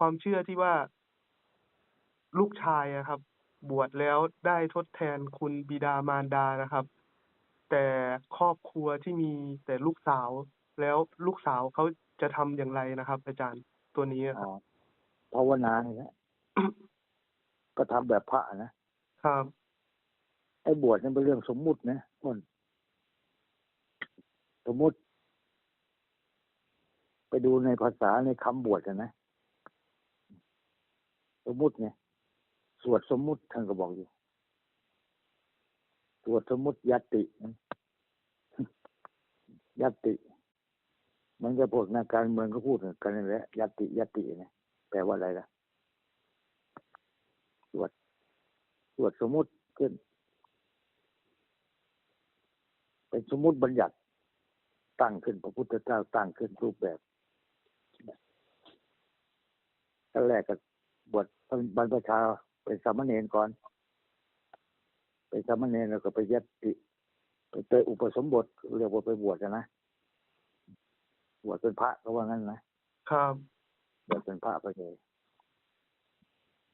ความเชื่อที่ว่าลูกชายอะครับ บวชแล้วได้ทดแทนคุณบิดามารดานะครับ แต่ครอบครัวที่มีแต่ลูกสาวแล้วลูกสาวเขาจะทำอย่างไรนะครับ อาจารย์ตัวนี้อะคอ๋รัอบภาวนาเนี่ยนะก็ทำแบบพระนะครับ ไอ้บวชนั่นเป็นเรื่องสมมุตินะคนสมมุติ ไปดูในภาษาในคำบวชกันนะ สมมุติไงสวดสมมุติท่านก็บอกอยู่สวดสมมุติยัติยัติมันก็พวกนักการเมืองก็พูดกันนั่นแหละยัติยัตติเนี่ยแปลว่าอะไรล่ะสวดสวดสมมุติขึ้นเป็นสมมุติบัญญัติตั้งขึ้นพระพุทธเจ้าตั้งขึ้นรูปแบบ แรกก็ บวชบรรพชาเป็นสามเณรก่อนเป็นสามเณรแล้วก็ไปยัตติไปเตยอุปสมบทเรียกว่าไปบวชกันนะบวชเป็นพระก็ว่างั้นนะครับบวชเป็นพระไปเลย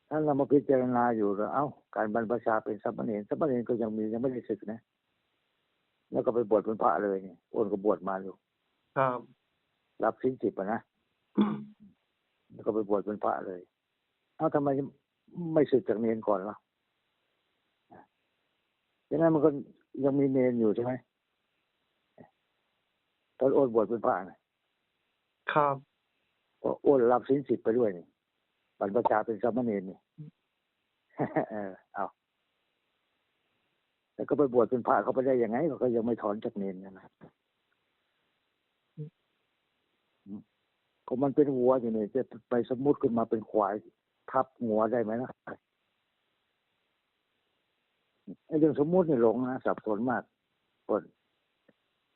ถ้าเรามาพิจารณาอยู่แล้วเอ้าการบรรพชาเป็นสามเณรสามเณรก็ยังมียังไม่ได้ศึกนะแล้วก็ไปบวชเป็นพระเลยเนี่ยโอนก็บวชมาอยู่ครับ รับสิ้นสิบอะนะแล้วก็ไปบวชเป็นพระเลย เอ้าทำไมไม่ศึกจากเนนก่อนล่ะฉะนั้นมันก็ยังมีเนนอยู่ใช่ไหมตอนโอนบวชเป็นพระนะครับก็โอนรับสิ้นสิบไปด้วยนี่บรรพชาเป็นสามเณรนี่เออเอาแต่ก็ไปบวชเป็นพระเขาไปได้ยังไงเขาก็ยังไม่ถอนจากเนนนะนะก็มันเป็นวัวอยู่เนี่ยจะไปสมมุติขึ้นมาเป็นควาย ทับหัวได้ไหมล่ะไอ้เรื่องสมมุตินี่หลงนะสับสนมากคน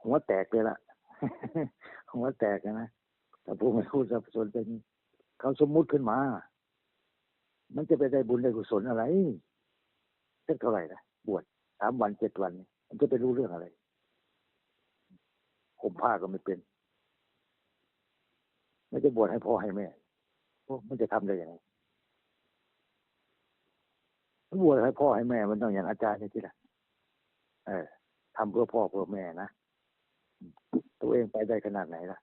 หัวแตกเลยล่ะหัวแตกนะแต่พวกไม่พูดสับสนเป็นเขาสมมุติขึ้นมา มันจะไปได้บุญได้กุศลอะไรสักเท่าไหร่นะบวชสามวันเจ็ดวัน มันจะไปรู้เรื่องอะไรผมผ้าก็ไม่เป็นไม่จะบวชให้พ่อให้แม่มันจะทำได้ยังไง บวชให้พ่อให้แม่มันต้องอย่างอาจารย์นี่ที่ละเออทำเพื่อพ่อเพื่อแม่นะตัวเองไปได้ขนาดไหนล่ะ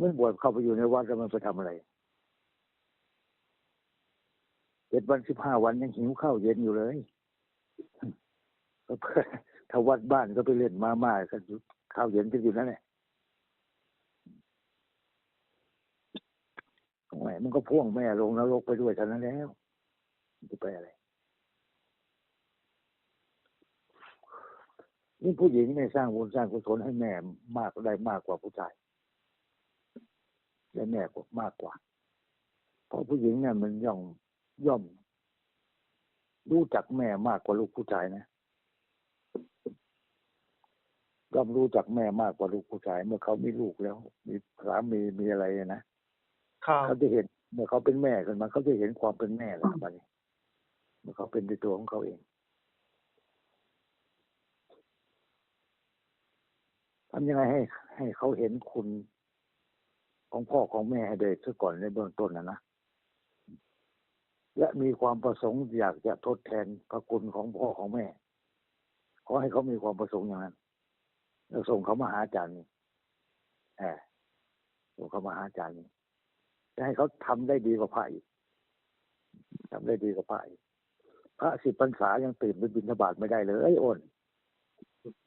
ไม่บวชเข้าไปอยู่ในวัดแล้วมันไปทำอะไรเจ็ดวันสิบห้าวันยังหิวข้าวเย็นอยู่เลยก็เพื่อถ้าวัดบ้านก็ไปเล่นมาม่ากันข้าวเย็นก็อยู่นั่นแหละแหมมันก็พ่วงแม่ลงนรกไปด้วยเท่านั้นแล้ว จะไปอะไรนี่ผู้หญิงเนี่ยสร้างบุญสร้างกุศลให้แม่มากได้มากกว่าผู้ชายได้แม่กว่ามากกว่า เพราะผู้หญิงเนี่ยมันย่อมย่อม รู้จักแม่มากกว่าลูกผู้ชายนะย่อมรู้จักแม่มากกว่าลูกผู้ชาย เมื่อเขามีลูกแล้ว มีสามีมีอะไรนะครับเขาจะเห็น เมื่อเขาเป็นแม่ขึ้นมาเขาจะเห็นความเป็นแม่แล้วบัดนี้เมื่อ เขาเป็นในตัวของเขาเองทำยังไงให้ ให้เขาเห็นคุณของพ่อของแม่ให้ได้ซะก่อนในเบื้องต้นนะนะและมีความประสงค์อยากจะทดแทนพระคุณของพ่อของแม่ ขอให้เขามีความประสงค์อย่างนั้นแล้วส่งเขามาหาอาจารย์นี่แอบส่งเขามาหาอาจารย์นี่จะให้เขาทำได้ดีกว่าพระอีกทำได้ดีกว่าพระอีก พระสิบพรรษายังตื่นไปบิณฑบาตไม่ได้เลยไอ้อน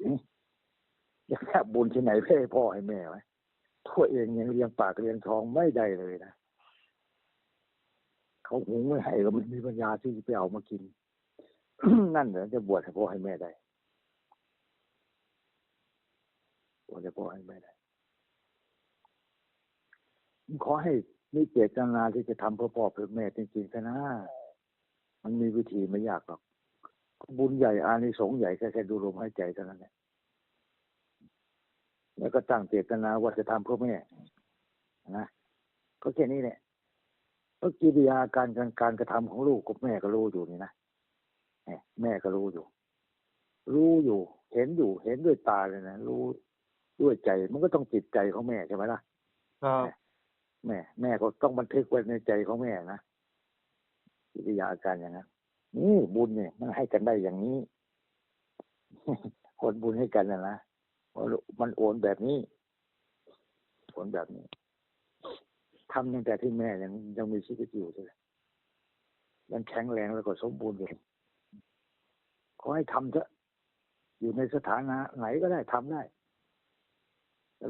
นี่ยังแทบบุญที่ไหนเพื่อให้พ่อให้แม่ไว้ตัวเองยังเลี้ยงปากเลี้ยงท้องไม่ได้เลยนะเขาหุงไม่ให้ก็ไม่มีปัญญาที่จะไปเอามากิน นั่นเหรอจะบวชให้พ่อให้แม่ได้บวชให้พ่อให้แม่ได้ขอให้มีเจตนาที่จะทำเพื่อพ่อเพื่อแม่จริงๆนะ มันมีวิธีไม่ยากหรอก บุญใหญ่อานิสงส์ใหญ่แค่แค่ดูลมหายใจเท่านั้นแหละแล้วก็ตั้งเจตนาว่าจะทำเพื่อแม่นะก็แค่นี้แหละก็กิริยาการการการกระทำของลูกกับแม่ก็รู้อยู่นี่นะแหม่แม่ก็รู้อยู่ รู้อยู่ เห็นอยู่ เห็นด้วยตาเลยนะรู้ด้วยใจ มันก็ต้องจิตใจของแม่ใช่ไหมล่ะครับแม่แม่ก็ต้องบันทึกไว้ในใจของแม่นะ กิริยาอาการอย่างนั้นนี่บุญเนี่ยมันให้กันได้อย่างนี้คนบุญให้กันนะนะมันโอนแบบนี้โอนแบบนี้ทำตั้งแต่ที่แม่ยังยังมีชีวิตอยู่เลยยังแข็งแรงแล้วก็สมบูรณ์อยู่ขอให้ทำเถอะ อยู่ในสถานะ ไหนก็ได้ทำได้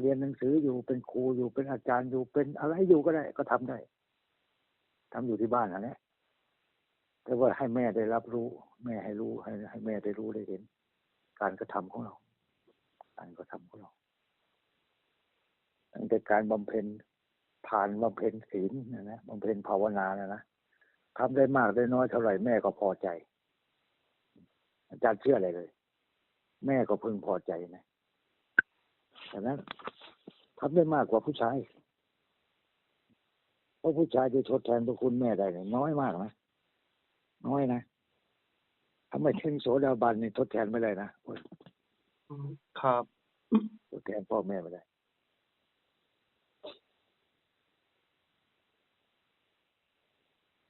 เรียนหนังสืออยู่เป็นครูอยู่เป็นอาจารย์อยู่เป็นอะไรอยู่ก็ได้ ก็ทำได้ทำอยู่ที่บ้านนั่นแหละ แต่ว่าให้แม่ได้รับรู้ แม่ให้รู้ให้ให้แม่ได้รู้ได้เห็น การกระทำของเรา การกระทำของเราตั้งแต่การบำเพ็ญผ่านบำเพ็ญศีลนะนะบำเพ็ญภาวนานะนะทำได้มากได้น้อยเท่าไหร่แม่ก็พอใจ อาจารย์เชื่ออะไรเลย แม่ก็พึงพอใจนะฉะนั้นทำได้มากกว่าผู้ชายเพราะผู้ชายจะทดแทนพระคุณแม่ได้น้อยมากนะ น้อยนะถ้าไม่ถึงโสดาบันนี่ทดแทนไม่ได้นะอืมครับ ทดแทนพ่อแม่ไม่ได้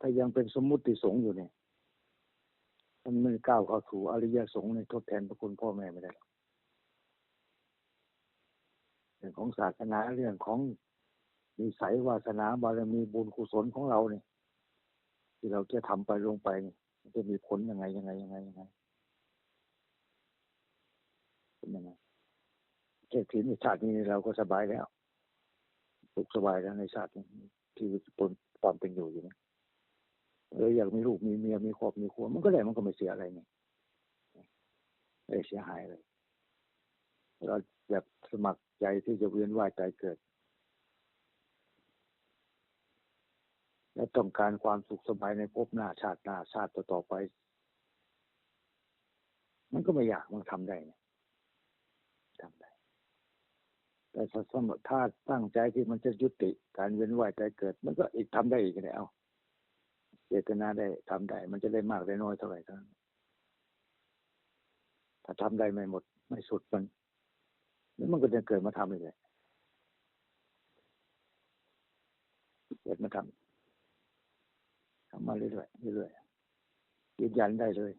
ถ้ายังเป็นสมมุติสงฆ์อยู่เนี่ยมันไม่ก้าวเข้าสู่อริยสงฆ์ในทดแทนพระคุณพ่อแม่ไม่ได้หรอกเรื่องของศาสนาเรื่องของนิสัยวาสนาบารมีบุญกุศลของเราเนี่ย ที่เราจะทำไปลงไปจะมีผลยังไงยังไงยังไงยังไงเป็นยังไงแค่ถึงในชาตินี้เราก็สบายแล้วสุขสบายแล้วในชาตินี้ที่ปนความเป็นอยู่อยู่เนี่ยเอออยากมีลูกมีเมียมีครอบมีครัวมันก็ได้มันก็ไม่เสียอะไรนี่ไม่เสียหายเลยเราแบบสมัครใจที่จะเวียนว่ายใจเกิด และต้องการความสุขสบายในภพหน้าชาติหน้าชาติต่อๆไป มันก็ไม่อยากมันทำได้นะทำได้ แต่ถ้าสมถ้าตั้งใจที่มันจะยุติการเวียนว่ายใจเกิด มันก็อีกทำได้อีกเลยเอาเจตนาได้ทำได้ มันจะได้มากได้น้อยเท่าไหร่เท่านั้นถ้าทำได้ไม่หมด ไม่สุดมันแล้วมันก็จะเกิดมาทำอีกเลยเกิดมาทำทำ มาเรื่อยๆเรื่อยๆยืนยันได้เลย